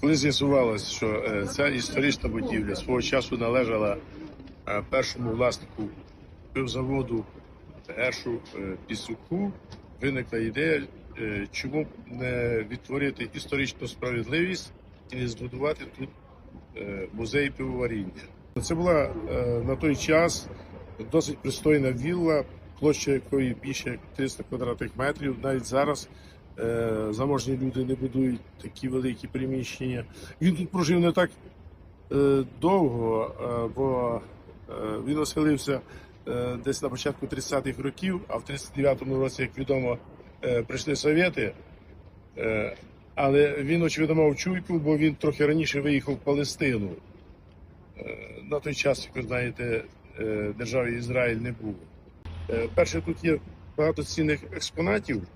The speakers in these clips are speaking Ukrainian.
Коли з'ясувалось, що е, ця історична будівля свого часу належала е, першому власнику пивзаводу Ершу е, Пісуку, виникла ідея, чому не відтворити історичну справедливість і не збудувати тут музей пивоваріння. Це була на той час досить пристойна вілла, площа якої більше 300 квадратних метрів. Навіть зараз заможні люди не будують такі великі приміщення. Він тут прожив не так е, довго, е, бо е, він оселився е, десь на початку 30-х років, а в 39-му році, як відомо, е, прийшли совєти. Е, але він, очевидно, мав чуйку, бо він трохи раніше виїхав в Палестину. Е, На той час, як ви знаєте, е, держави Ізраїль не було. Е, Перше, тут є багато цінних експонатів е, е,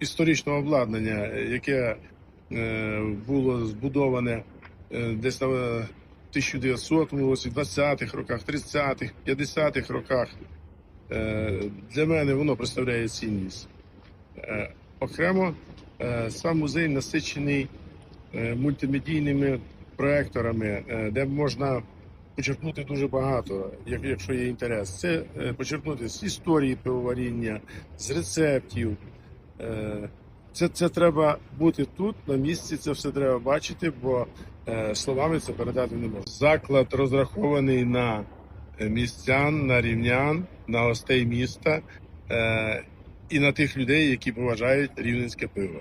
історичного обладнання, е, яке е, було збудоване е, десь на 1900 році, 20-х роках, 30-х, 50-х роках. Е, Для мене воно представляє цінність. Е, Окремо, е, сам музей насичений е, мультимедійними проекторами, е, де можна почерпнути дуже багато, якщо є інтерес. Це е, почерпнути з історії пивоваріння, з рецептів. Е, Це, це треба бути тут, на місці, це все треба бачити, бо е, словами це передати не можна. Заклад розрахований на містян, на рівнян, на гостей міста і на тих людей, які поважають рівненське пиво.